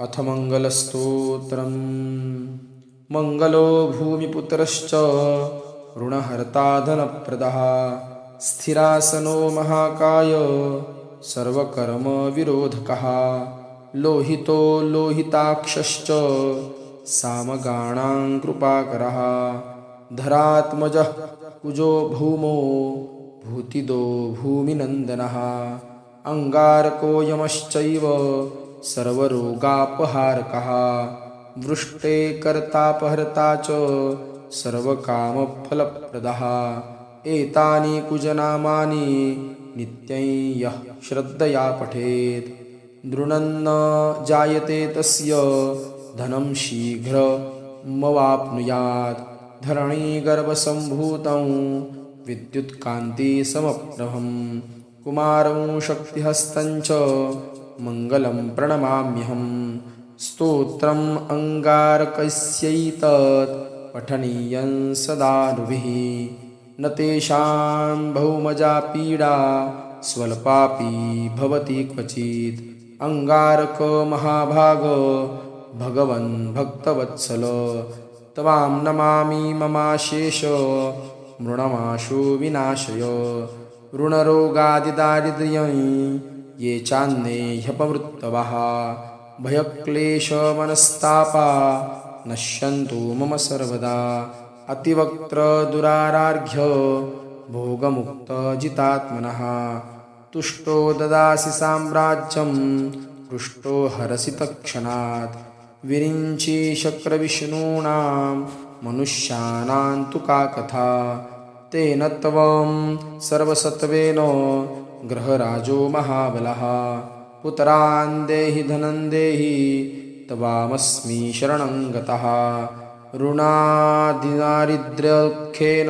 अथ मङ्गलस्तोत्रम् मङ्गलो भूमिपुत्रश्च ऋणहर्ता धनप्रदः स्थिरासनो महाकाय सर्वकर्मविरोधकः। लोहितो लोहिताक्षश्च सामगाणां कृपाकरः। धरात्मजः कुजो भूमो भूतिदो भूमिनन्दनः। अङ्गारकोऽयमश्चैव सर्वरोगापहारकः। वृष्टे कर्तापहर्ता च सर्वकामफलप्रदः। एतानि कुजनामानि नित्यं यः श्रद्धया पठेत्। दृढन्न जायते तस्य धनं शीघ्रमवाप्नुयात् धरणीगर्भसम्भूतं विद्युत्कान्तिसमप्रभं कुमारं शक्तिहस्तञ्च मङ्गलं प्रणमाम्यहं। स्तोत्रम् अङ्गारकस्यैतत् पठनीयं सदानुभिः। न तेषां बहुमजा पीडा स्वल्पापि भवति क्वचित्। अङ्गारकमहाभाग भगवन् भक्तवत्सल। त्वां नमामि ममाशेष मृणमाशु विनाशय। ऋणरोगादिदारिद्र्यं ये चान्ये ह्यपमृत्तवः भयक्लेशमनस्तापा नश्यन्तु मम सर्वदा। अतिवक्त्रदुरारार्घ्य भोगमुक्तजितात्मनः तुष्टो ददासि साम्राज्यं हृष्टो हरसि तत्क्षणात्। विरिञ्चि शक्रविष्णूनां मनुष्याणां तु का कथा। तेन त्वं सर्वसत्त्वेन ग्रहराजो महाबलः। पुत्रान् देहि धनं देहि तवामस्मि शरणं गतः। ऋणादिदारिद्र्यखेन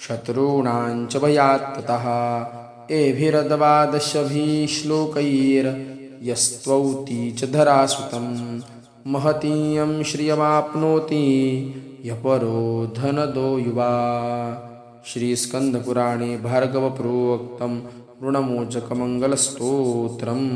शत्रूणां च भयात् ततः। एभिरद्वादशभिः श्लोकैर्यस्त्वौति च धरासुतं महतीयं श्रियमाप्नोति यपरो धनदो युवा श्रीस्कन्दपुराणे भार्गवप्रोक्तं ऋणमोचकमङ्गलस्तोत्रम्